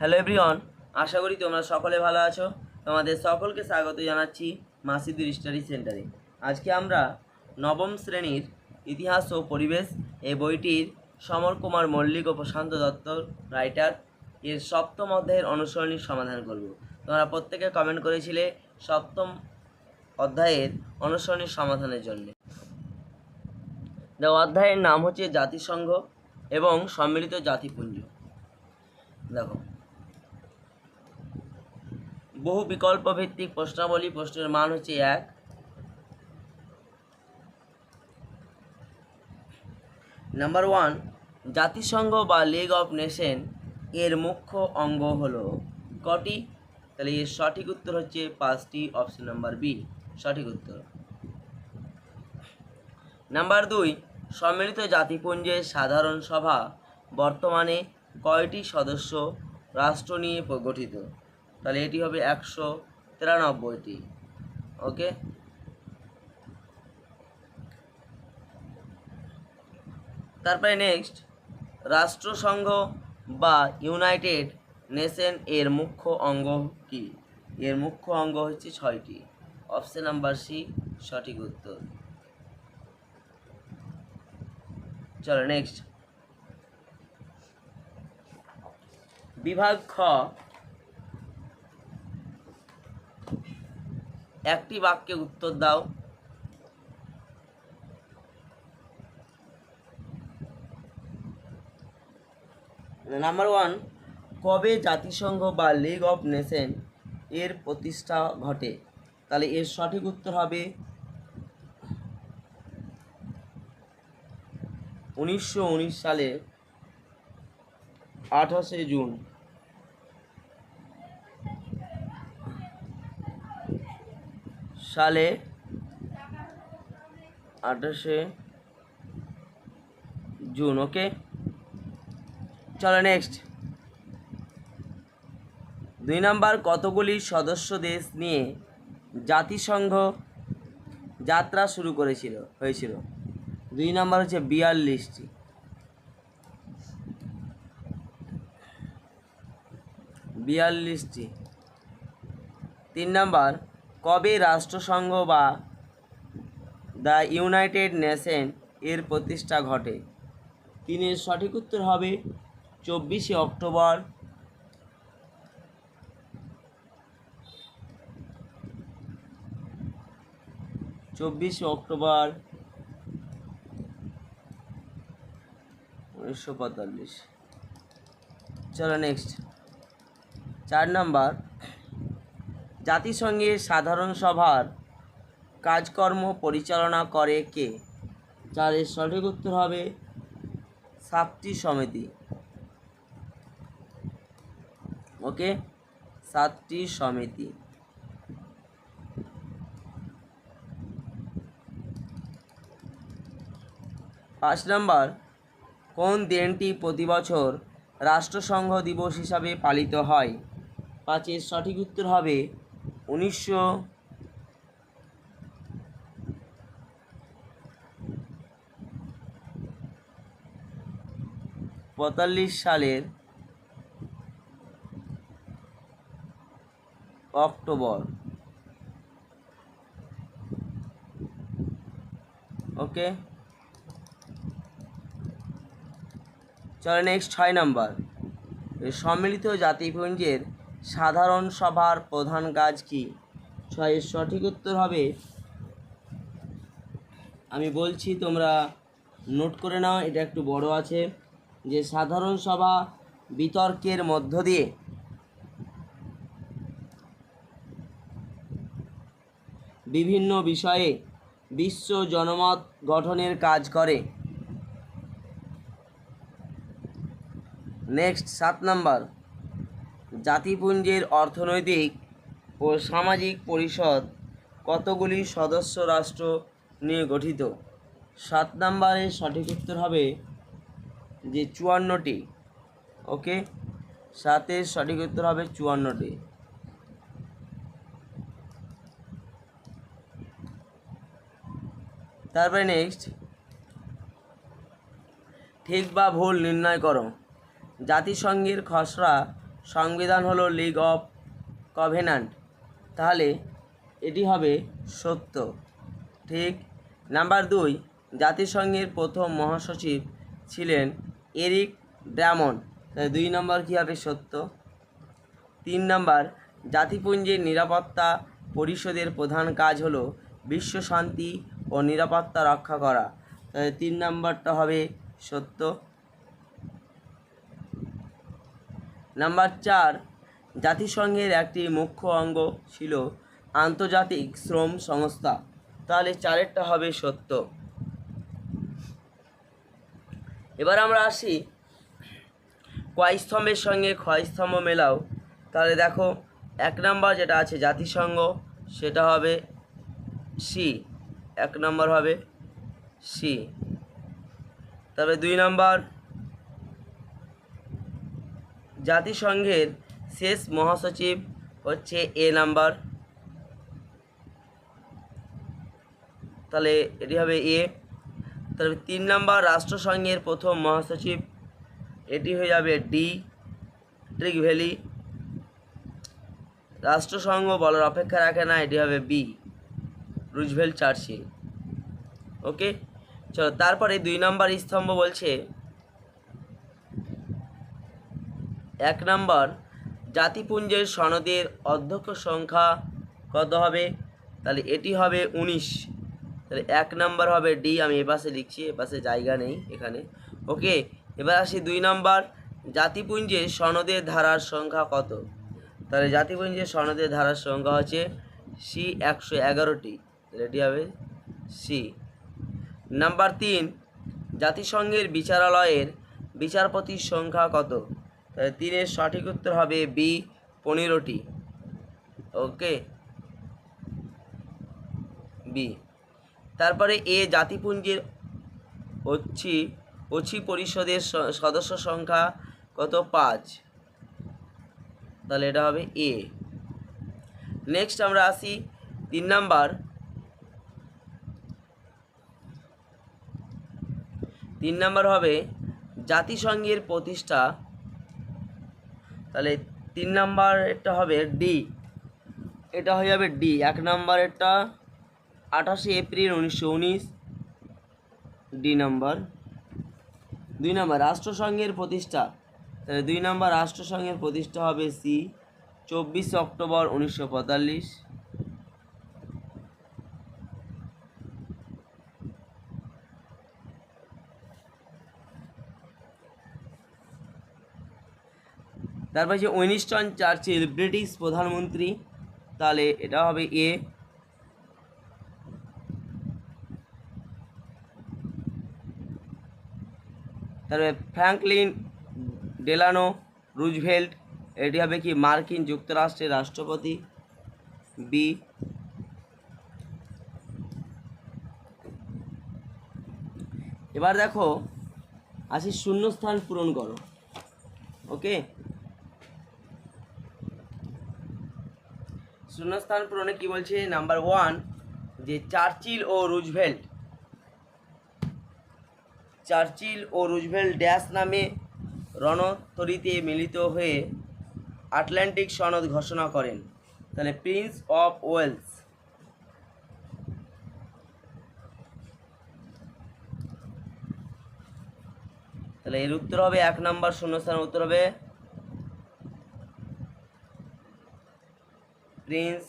Hello everyone আশা করি তোমরা সকলে ভালো আছো। তোমাদের সকলকে স্বাগত জানাচ্ছি মাসিদুর স্টাডি সেন্টারে। আজকে আমরা নবম শ্রেণির ইতিহাস ও পরিবেশ এই বইটির সমর কুমার মল্লিক ও প্রশান্ত দত্ত রাইটার এর সপ্তম অধ্যায়ের অনুসরণীর সমাধান করব। তোমরা প্রত্যেকে কমেন্ট করেছিলে সপ্তম অধ্যায়ের অনুসরণীর সমাধানের জন্য। দেখো অধ্যায়ের নাম হচ্ছে জাতিসংঘ এবং সম্মিলিত জাতিপুঞ্জ। দেখো বহু বিকল্প ভিত্তিক প্রশ্নাবলী প্রশ্নের মান হচ্ছে এক। নাম্বার ওয়ান জাতিসংঘ বা লিগ অফ নেশন এর মুখ্য অঙ্গ হলো কটি? তাহলে এর সঠিক উত্তর হচ্ছে পাঁচটি অপশন নাম্বার বি সঠিক উত্তর। নাম্বার দুই, সম্মিলিত জাতিপুঞ্জের সাধারণ সভা বর্তমানে কয়টি সদস্য রাষ্ট্র নিয়ে গঠিত? তাহলে এটি হবে একশো তিরানব্বইটি, ওকে? তারপরে নেক্সট রাষ্ট্রসংঘ বা ইউনাইটেড নেশন এর মুখ্য অঙ্গ কি? এর মুখ্য অঙ্গ হচ্ছে ছয়টি। অপশন নাম্বার সি, সঠিক উত্তর। চলো নেক্সট বিভাগ খ একটি বাক্যে উত্তর দাও। নাম্বার ওয়ান কবে জাতিসংঘ বা লিগ অফ নেশন এর প্রতিষ্ঠা ঘটে? তাহলে এর সঠিক উত্তর হবে উনিশশো উনিশ সালে আঠাশে জুন। সালে আঠাশে জুন, ওকে? চলো নেক্সট দুই নাম্বার, কতগুলি সদস্য দেশ নিয়ে জাতিসংঘ যাত্রা শুরু করেছিল, হয়েছিল? দুই নাম্বার হচ্ছে বিয়াল্লিশটি। বিয়াল্লিশটি। তিন নাম্বার কবে রাষ্ট্রসংঘ বা দ্য ইউনাইটেড নেশন এর প্রতিষ্ঠা ঘটে? তিনের সঠিক উত্তর হবে চব্বিশে অক্টোবর। চব্বিশে অক্টোবর উনিশশো পঁয়তাল্লিশ। চলো নেক্সট চার নাম্বার। জাতিসংঘের সাধারণ সভার কাজকর্ম পরিচালনা করে কে? যার সঠিক উত্তর হবে সাতটি সমিতি। ওকে? সাতটি সমিতি। পাঁচ নম্বর, কোন দিনটি প্রতি বছর রাষ্ট্রসংঘ দিবস হিসাবে পালিত হয়? পাঁচের সঠিক উত্তর হবে উনিশশো পঁয়তাল্লিশ সালের অক্টোবর। ওকে। চলো নেক্সট ছয় নাম্বার সম্মিলিত জাতিপুঞ্জের সাধারণ সভার প্রধান কাজ কি? ছয়ের সঠিক উত্তর হবে, আমি বলছি তোমরা নোট করে নাও, এটা একটু বড় আছে, যে সাধারণ সভা বিতর্কের মধ্য দিয়ে। বিভিন্ন বিষয়ে বিশ্ব জনমত গঠনের কাজ করে। নেক্সট, সাত নাম্বার। জাতিপুঞ্জের অর্থনৈতিক ও সামাজিক পরিষদ কতগুলি সদস্য রাষ্ট্র নিয়ে গঠিত? সাত নাম্বারের সঠিক উত্তর হবে যে চুয়ান্নটি। ওকে? সাতের সঠিক উত্তর হবে চুয়ান্নটি। তারপরে নেক্সট ঠিক বা ভুল নির্ণয় করো। জাতিসংঘের খসড়া সংবিধান হলো লিগ অফ কভেনান্ট তাহলে এটি হবে সত্য। ঠিক নাম্বার দুই, জাতিসংঘের প্রথম মহাসচিব ছিলেন এরিক ড্রামন। তাহলে দুই নম্বর কী হবে সত্য? তিন নম্বর, জাতিপুঞ্জের নিরাপত্তা পরিষদের প্রধান কাজ হলো বিশ্ব শান্তি ও নিরাপত্তা রক্ষা করা। তাহলে তিন নম্বরটা হবে সত্য। নাম্বার চার, জাতিসংঘের একটি মুখ্য অঙ্গ ছিল আন্তর্জাতিক শ্রম সংস্থা। তাহলে চারেরটা হবে সত্য। এবার আমরা আসি স্তম্ভের সঙ্গে ক্ষয় স্তম্ভ মেলাও। তাহলে দেখো, এক নাম্বার যেটা আছে জাতিসংঘ, সেটা হবে সি। এক নম্বর হবে সি। তবে দুই নম্বর জাতিসংঘের শেষ মহাসচিব হচ্ছে এ নাম্বার। তাহলে এটি হবে এ। তাহলে তিন নাম্বার রাষ্ট্রসংঘের প্রথম মহাসচিব, এটি হয়ে যাবে ডি, ট্রিক ভ্যালি। রাষ্ট্রসংঘ বলার অপেক্ষা রাখে না, এটি হবে বি রুজভেল চার্চিল। ওকে? চলো, তারপরে দুই নম্বর স্তম্ভ বলছে এক নম্বর, জাতিপুঞ্জের সনদের অধ্যক্ষ সংখ্যা কত হবে? তাহলে এটি হবে উনিশ। তাহলে এক নম্বর হবে ডি, আমি এপাশে লিখছি এপাশে জায়গা নেই এখানে। ওকে, এবার আসি দুই নম্বর, জাতিপুঞ্জের সনদের ধারার সংখ্যা কত? তাহলে জাতিপুঞ্জের সনদের ধারার সংখ্যা হচ্ছে সি একশো এগারোটি। তাহলে এটি হবে সি। নাম্বার তিন, জাতিসংঘের বিচারালয়ের বিচারপতির সংখ্যা কত? তাহলে তিনের সঠিক উত্তর হবে বি, পনেরোটি। ওকে? বি তারপরে এ জাতিপুঞ্জের অছি অছি পরিষদের সদস্য সংখ্যা কত? পাঁচ। তাহলে এটা হবে এ। নেক্সট আমরা আসি তিন নাম্বার। তিন নাম্বার হবে জাতিসংঘের প্রতিষ্ঠা তাহলে তিন নাম্বার এটা হবে ডি এটা হয়ে যাবে ডি এক নাম্বার এটা আঠাশে এপ্রিল উনিশশো উনিশ। D number. দুই নাম্বার, রাষ্ট্রসংঘের প্রতিষ্ঠা। তাহলে দুই নাম্বার, রাষ্ট্রসংঘের প্রতিষ্ঠা হবে সি চব্বিশে অক্টোবর উনিশশো পঁয়তাল্লিশ। তারপর যে উইনিস্টন চার্চিল, ব্রিটিশ প্রধানমন্ত্রী, তাহলে এটা হবে এ। তারপরে ফ্র্যাঙ্কলিন ডেলানো রুজভেল্ট, এটি হবে কি মার্কিন যুক্তরাষ্ট্রের রাষ্ট্রপতি। বি। এবার দেখো, আসি শূন্যস্থান পূরণ করো। ওকে? শূন্যস্থান পূরণে কি বলছে? নাম্বার ওয়ান যে চার্চিল ও রুজভেল্ট। চার্চিল ও রুজভেল্ট ড্যাশ নামে রণতরীতে মিলিত হয়ে আটলান্টিক সনদ ঘোষণা করেন। তাহলে প্রিন্স অফ ওয়েলস তাহলে এর উত্তর হবে, এক নম্বর শূন্যস্থানের উত্তর হবে প্রিন্স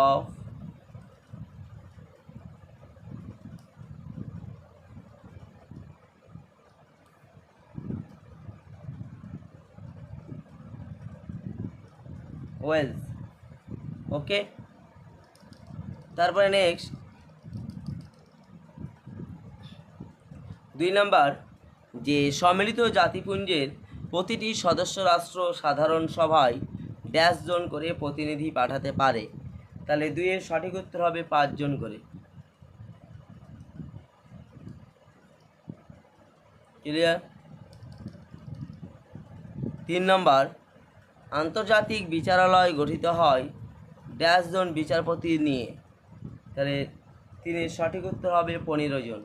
অফ ওয়েলস ওকে তারপরে নেক্সট দুই নাম্বার যে সম্মিলিত জাতিপুঞ্জের প্রতিটি সদস্য রাষ্ট্র সাধারণ সভায় ড্যাশ জন করে প্রতিনিধি পাঠাতে পারে। তাহলে দুইয়ের সঠিক উত্তর হবে পাঁচজন করে। ক্লিয়ার তিন নম্বর, আন্তর্জাতিক বিচারালয় গঠিত হয় ড্যাশ জন বিচারপতি নিয়ে। তাহলে তিনি সঠিক উত্তর হবে পনেরো জন।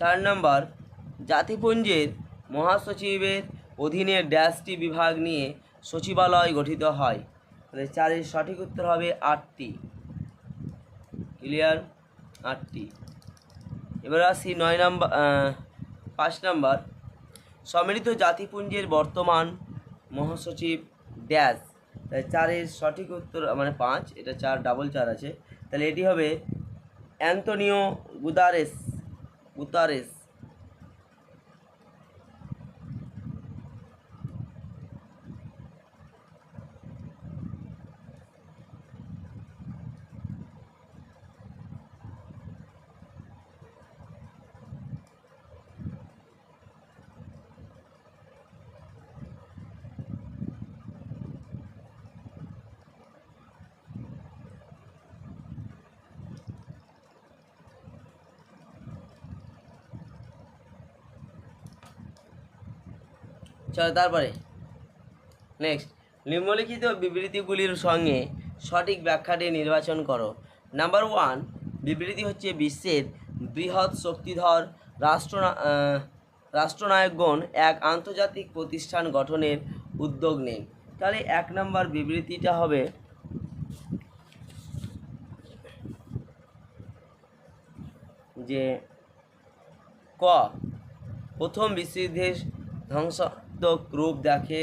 চার নম্বর, জাতিপুঞ্জের মহাসচিবের অধীনে ড্যাশটি বিভাগ নিয়ে সচিবালয় গঠিত হয়। তাহলে চারের সঠিক উত্তর হবে আটটি। ক্লিয়ার? আটটি। এবার আসি নয় নম্বর পাঁচ নম্বর। সম্মিলিত জাতিপুঞ্জের বর্তমান মহাসচিব ড্যাশ। তাহলে চারের সঠিক উত্তর মানে পাঁচ, এটা চার, ডাবল চার আছে। তাহলে এটি হবে অ্যান্তনিও গুদারেস। Gutares চলো তারপরে। নেক্সট নিম্নলিখিত বিবৃতিগুলির সঙ্গে সঠিক ব্যাখ্যাটি নির্বাচন করো। নাম্বার ওয়ান বিবৃতি হচ্ছে বিশ্বের বৃহৎ শক্তিধর রাষ্ট্র রাষ্ট্রনায়কগণ এক আন্তর্জাতিক প্রতিষ্ঠান গঠনের উদ্যোগ নেন। তাহলে এক নম্বর বিবৃতিটা হবে যে ক, প্রথম বিশ্বযুদ্ধের ধ্বংসাত্মক রূপ দেখে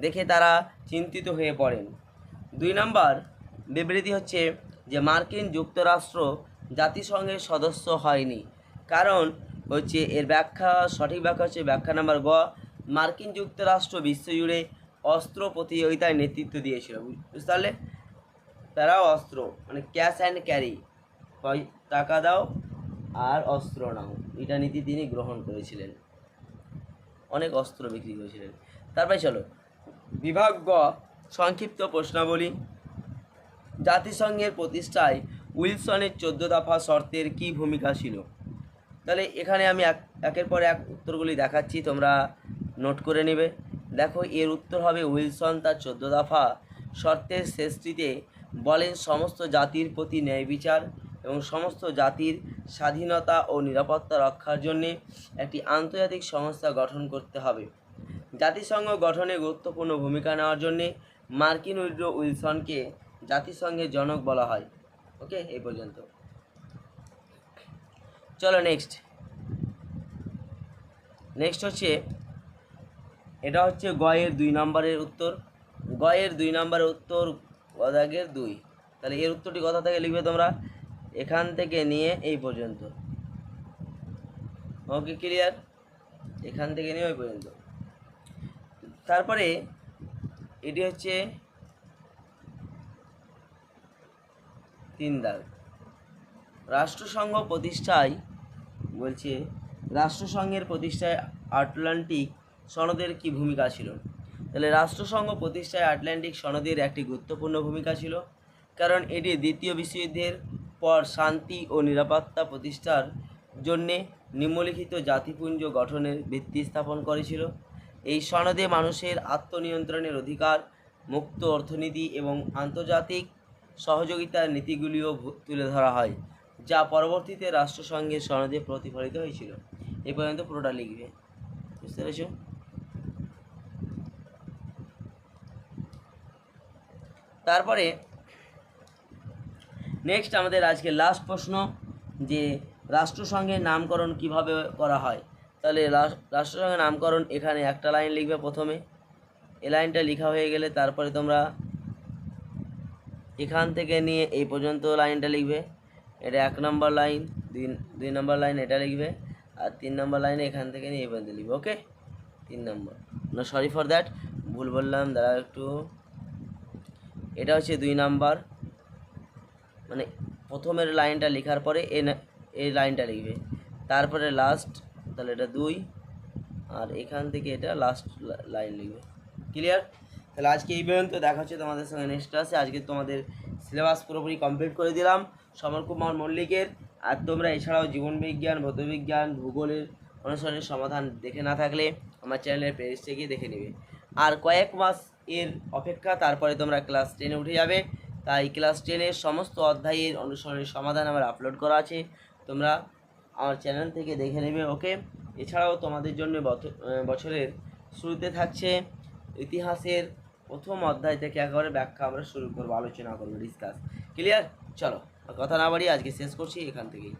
দেখে তারা চিন্তিত হয়ে পড়েন। দুই নম্বর বিবৃতি হচ্ছে যে মার্কিন যুক্তরাষ্ট্র জাতিসংঘের সদস্য হয়নি। কারণ হচ্ছে এর ব্যাখ্যা, সঠিক ব্যাখ্যা হচ্ছে ব্যাখ্যা নাম্বার গ, মার্কিন যুক্তরাষ্ট্র বিশ্বজুড়ে অস্ত্র প্রতিযোগিতায় নেতৃত্ব দিয়েছিল। বুঝতে পারলে? তারাও অস্ত্র মানে ক্যাশ অ্যান্ড ক্যারি। টাকা দাও আর অস্ত্র নাও। এটা নীতি তিনি গ্রহণ করেছিলেন। অনেক অস্ত্র বিক্রি করেছিলেন। তারপরে চলো বিভাগ গ সংক্ষিপ্ত প্রশ্নাবলী। জাতিসংঘের প্রতিষ্ঠায় উইলসনের চোদ্দ দফা শর্তের কী ভূমিকা ছিল? তাহলে এখানে আমি এক, একের পর এক উত্তরগুলি দেখাচ্ছি, তোমরা নোট করে নেবে। দেখো, এর উত্তর হবে উইলসন তার চোদ্দ দফা শর্তের শেষটিতে বলেন সমস্ত জাতির প্রতি ন্যায় বিচার এবং সমস্ত জাতির স্বাধীনতা ও নিরাপত্তা রক্ষার জন্যে একটি আন্তর্জাতিক সংস্থা গঠন করতে হবে। জাতিসংঘ গঠনে গুরুত্বপূর্ণ ভূমিকা নেওয়ার জন্যে মার্কিন উইড্রো উইলসনকে জাতিসংঘের জনক বলা হয়। ওকে এই পর্যন্ত। চলো নেক্সট নেক্সট হচ্ছে, এটা হচ্ছে গয়ের দুই নম্বরের উত্তর। গয়ের দুই নম্বরের উত্তর, গদাগের দুই। তাহলে এর উত্তরটি কথা থেকে লিখবে তোমরা? এখান থেকে নিয়ে এই পর্যন্ত। ওকে ক্লিয়ার এখান থেকে নিয়ে ওই পর্যন্ত। তারপরে এটি হচ্ছে তিন দাগ রাষ্ট্রসংঘ প্রতিষ্ঠায়, বলছে, রাষ্ট্রসংঘের প্রতিষ্ঠায় আটলান্টিক সনদের কি ভূমিকা ছিল? তাহলে রাষ্ট্রসংঘ প্রতিষ্ঠায় আটলান্টিক সনদের একটি গুরুত্বপূর্ণ ভূমিকা ছিল, কারণ এটি দ্বিতীয় বিশ্বযুদ্ধের পর শান্তি ও নিরাপত্তা প্রতিষ্ঠার জন্যে নিম্নলিখিত জাতিপুঞ্জ গঠনের ভিত্তি স্থাপন করেছিল। এই সনদে মানুষের আত্মনিয়ন্ত্রণের অধিকার, মুক্ত অর্থনীতি এবং আন্তর্জাতিক সহযোগিতার নীতিগুলিও তুলে ধরা হয়, যা পরবর্তীতে রাষ্ট্রসংঘের সনদে প্রতিফলিত হয়েছিল। এ পর্যন্ত পুরোটা লিখবে। বুঝতে পেরেছ? তারপরে নেক্সট আমাদের আজকে লাস্ট প্রশ্ন, যে রাষ্ট্রসংঘের নামকরণ কীভাবে করা হয়? তাহলে রাষ্ট্রসংঘের নামকরণ, এখানে একটা লাইন লিখবে প্রথমে। এই লাইনটা লেখা হয়ে গেলে তারপরে তোমরা এখান থেকে নিয়ে এই পর্যন্ত লাইনটা লিখবে। এটা এক নম্বর লাইন দুই দুই নম্বর লাইন এটা লিখবে। আর তিন নম্বর লাইনে এখান থেকে নিয়ে এই পর্যন্ত লিখবে ওকে তিন নম্বর। না সরি ফর দ্যাট ভুল বললাম দাঁড়া একটু। এটা হচ্ছে দুই নাম্বার। মানে প্রথমের লাইনটা লেখার পরে এ এই লাইনটা লিখবে। তারপরে লাস্ট তাহলে এটা দুই, আর এখান থেকে এটা লাস্ট লাইন লিখবে। ক্লিয়ার তাহলে আজকে এই পর্যন্ত, দেখা হচ্ছে তোমাদের সঙ্গে নেক্সট ক্লাসে আজকে তোমাদের সিলেবাস পুরোপুরি কমপ্লিট করে দিলাম। সমর কুমার মল্লিকের, আর তোমরা এছাড়াও জীবনবিজ্ঞান, ভৌতবিজ্ঞান, ভূগোলের অনুসরণের সমাধান দেখে না থাকলে আমার চ্যানেলের পেজটা গিয়ে দেখে নেবে। আর কয়েক মাস এর অপেক্ষা, তারপরে তোমরা ক্লাস টেনে উঠে যাবে। তাই ক্লাস টেনের সমস্ত অধ্যায়ের অনুসরণের সমাধান আমার আপলোড করা আছে। তোমরা আমার চ্যানেল থেকে দেখে নেবে, ওকে? এছাড়াও তোমাদের জন্য বছরের শুরুতে থাকছে ইতিহাসের প্রথম অধ্যায় থেকে একেবারে ব্যাখ্যা আমরা শুরু করব, আলোচনা করব ডিসকাস ক্লিয়ার চলো কথা না বাড়িয়ে আজকে শেষ করছি এখান থেকেই।